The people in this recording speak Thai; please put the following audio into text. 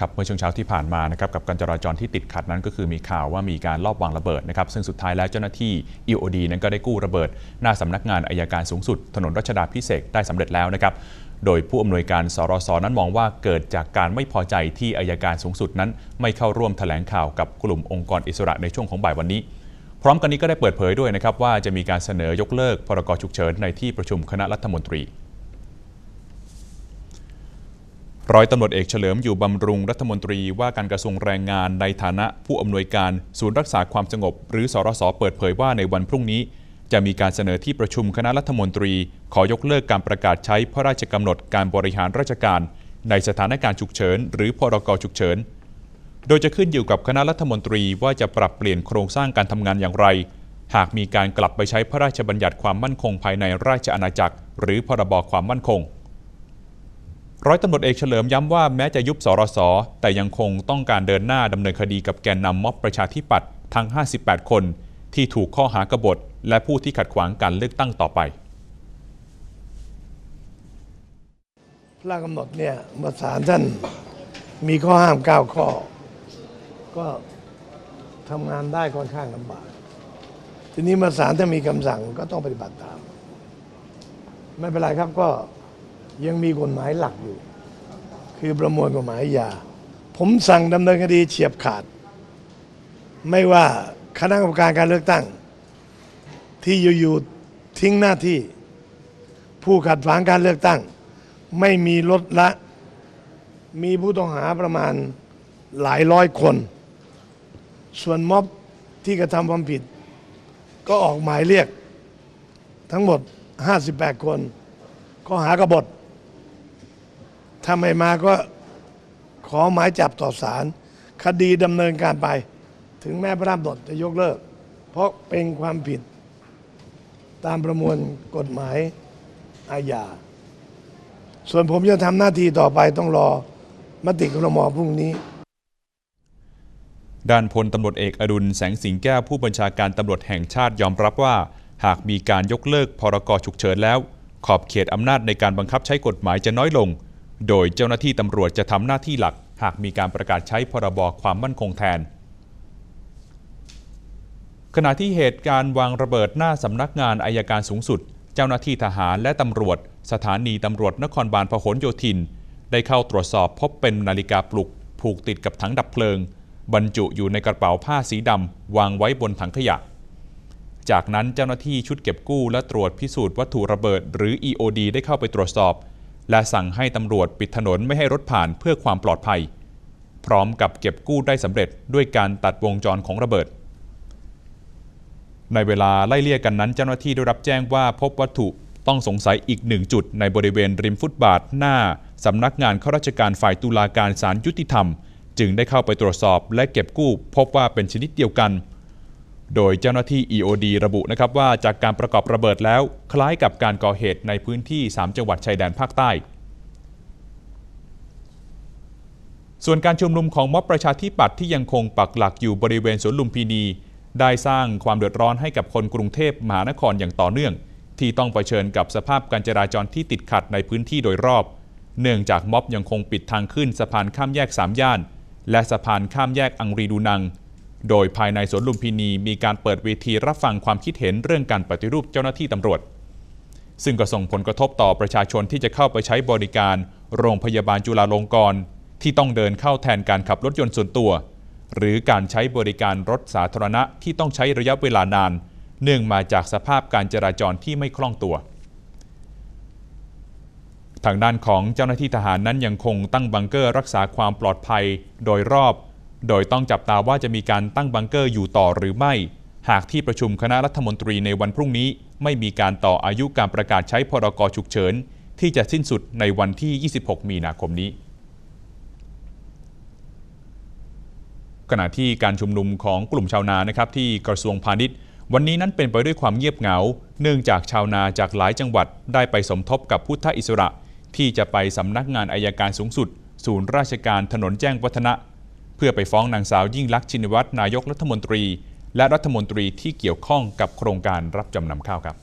ครับเมื่อช่วงเช้าที่ผ่านมานะครับกับการจราจรที่ติดขัดนั้นก็คือมีข่าวว่ามีการลอบวางระเบิดนะครับซึ่งสุดท้ายแล้วเจ้าหน้าที่ EOD นั้นก็ได้กู้ระเบิด หน้าสำนักงานอายการสูงสุด ถนนรัชดาพิเศษได้สำเร็จแล้วนะครับโดยผู้อำนวยการสรสนั้นมองว่าเกิดจากการไม่พอใจที่อายการสูงสุดนั้น ไม่เข้าร่วมแถลงข่าวกับกลุ่มองค์กรอิสระในช่วงของบ่ายวันนี้ พร้อมกันนี้ก็ได้เปิดเผยด้วยนะครับว่าจะมีการเสนอยกเลิกพรกฉุกเฉินในที่ประชุมคณะรัฐมนตรี ร้อยตำรวจเอกเฉลิมอยู่บำรุงรัฐมนตรีว่าการกระทรวงแรงงานในฐานะผู้อำนวยการศูนย์รักษาความสงบ หรือสรสเปิดเผยว่าในวันพรุ่งนี้ จะมีการเสนอที่ประชุมคณะรัฐมนตรี ขอยกเลิกการประกาศใช้พระราชกำหนดการบริหารราชการ ในสถานการณ์ฉุกเฉิน หรือพรกฉุกเฉิน โดยจะขึ้นอยู่กับคณะรัฐมนตรีว่าจะปรับเปลี่ยนโครงสร้างการทำงานอย่างไร หากมีการกลับไปใช้พระราชบัญญัติความมั่นคงภายในราชอาณาจักร หรือพรบความมั่นคง ร้อยตำรวจเอกเฉลิมย้ำว่าแม้จะยุบสรสแต่ยังคงต้องการเดินหน้าดำเนินคดีกับแกนนำม็อบประชาธิปัตย์ทั้ง 58 คน ที่ถูกข้อหากบฏ และผู้ที่ขัดขวางการเลือกตั้งต่อไปพระราชกำหนดเนี่ยมื่อศาลท่านมีข้อห้าม 9 ข้อ ก็ทำงานได้ค่อนข้างลำบาก ทีนี้มื่อศาลถ้ามีคำสั่งก็ต้องปฏิบัติตาม ไม่เป็นไรครับก็ ยังมีกฎหมายหลักอยู่ คือประมวลกฎหมายอาผมสั่งดำเนินคดีเฉียบขาด ไม่ว่าคณะกรรมการการเลือกตั้ง ที่อยู่ๆทิ้งหน้าที่ ผู้ขัดขวางการเลือกตั้ง ไม่มีลดละ มีผู้ต้องหาประมาณหลายร้อยคน ส่วนม็อบที่กระทำความผิด ก็ออกหมายเรียกทั้งหมด 58 คนก็หากบฏ ถ้าไม่มาก็ขอหมายจับต่อศาลคดีดำเนินการไป ถึงแม้พระราชกำหนดจะยกเลิก เพราะเป็นความผิดตามประมวลกฎหมายอาญา ส่วนผมจะทำหน้าที่ต่อไปต้องรอมติครมพรุ่งนี้ ด้านพลตำรวจเอกอดุลแสงสิงแก้วผู้บัญชาการตำรวจแห่งชาติยอมรับว่า หากมีการยกเลิกพรกฉุกเฉินแล้ว ขอบเขตอำนาจในการบังคับใช้กฎหมายจะน้อยลง โดยเจ้าหน้าที่ตำรวจจะทำหน้าที่หลัก หากมีการประกาศใช้พรบความมั่นคงแทน ขณะที่เหตุการณ์วางระเบิดหน้าสำนักงานอายการสูงสุด เจ้าหน้าที่ทหารและตำรวจ สถานีตำรวจนครบาลพหลโยธิน ได้เข้าตรวจสอบพบเป็นนาฬิกาปลุก ผูกติดกับถังดับเพลิง บรรจุอยู่ในกระเป๋าผ้าสีดำวางไว้บนถังขยะ จากนั้นเจ้าหน้าที่ชุดเก็บกู้และตรวจพิสูจน์วัตถุระเบิด หรือ EOD ได้เข้าไปตรวจสอบ และสั่งให้ตำรวจปิดถนนไม่ให้รถผ่านเพื่อความปลอดภัย พร้อมกับเก็บกู้ได้สำเร็จด้วยการตัดวงจรของระเบิด ในเวลาไล่เลี่ยกันนั้นเจ้าหน้าที่ได้รับแจ้งว่าพบวัตถุต้องสงสัยอีกหนึ่งจุดในบริเวณริมฟุตบาทหน้าสำนักงานข้าราชการฝ่ายตุลาการศาลยุติธรรม จึงได้เข้าไปตรวจสอบและเก็บกู้ พบว่าเป็นชนิดเดียวกัน โดยเจ้าหน้าที่ EOD ระบุนะครับว่าจากการประกอบระเบิดแล้ว คล้ายกับการก่อเหตุในพื้นที่ 3 จังหวัดชายแดนภาคใต้ ส่วนการชุมนุมของม็อบประชาธิปัตย์ที่ยังคงปักหลักอยู่บริเวณสวนลุมพินี ได้สร้างความเดือดร้อนให้กับคนกรุงเทพมหานครอย่างต่อเนื่อง ที่ต้องเผชิญกับสภาพการจราจรที่ติดขัดในพื้นที่โดยรอบ เนื่องจากม็อบยังคงปิดทางขึ้นสะพานข้ามแยกสามย่าน และสะพานข้ามแยกอังรีดูนัง โดยภายในสวนลุมพินีมีการเปิดเวทีรับฟังความคิดเห็นเรื่องการปฏิรูปเจ้าหน้าที่ตำรวจ ซึ่งก็ส่งผลกระทบต่อประชาชนที่จะเข้าไปใช้บริการ โรงพยาบาลจุฬาลงกรณ์ที่ต้องเดินเข้าแทนการขับรถยนต์ส่วนตัว หรือการใช้บริการรถสาธารณะที่ต้องใช้ระยะเวลานาน เนื่องมาจากสภาพการจราจรที่ไม่คล่องตัวทางด้านของเจ้าหน้าที่ทหารนั้นยังคงตั้งบังเกอร์รักษาความปลอดภัยโดยรอบ โดยต้องจับตาว่าจะมีการตั้งบังเกอร์อยู่ต่อหรือไม่ หากที่ประชุมคณะรัฐมนตรีในวันพรุ่งนี้ ไม่มีการต่ออายุการประกาศใช้พรกฉุกเฉิน ที่จะสิ้นสุดในวันที่ 26 มีนาคมนี้ ขณะที่การชุมนุมของกลุ่มชาวนานะครับที่กระทรวงพาณิชย์ วันนี้นั้นเป็นไปด้วยความเงียบเหงา เนื่องจากชาวนาจากหลายจังหวัดได้ไปสมทบกับพุทธอิสระ ที่จะไปสำนักงานอายการสูงสุด ศูนย์ราชการถนนแจ้งวัฒนะ เพื่อไปฟ้องนางสาวยิ่งลักษณ์ชินวัตรนายกรัฐมนตรี และรัฐมนตรีที่เกี่ยวข้องกับโครงการรับจำนำข้าวครับ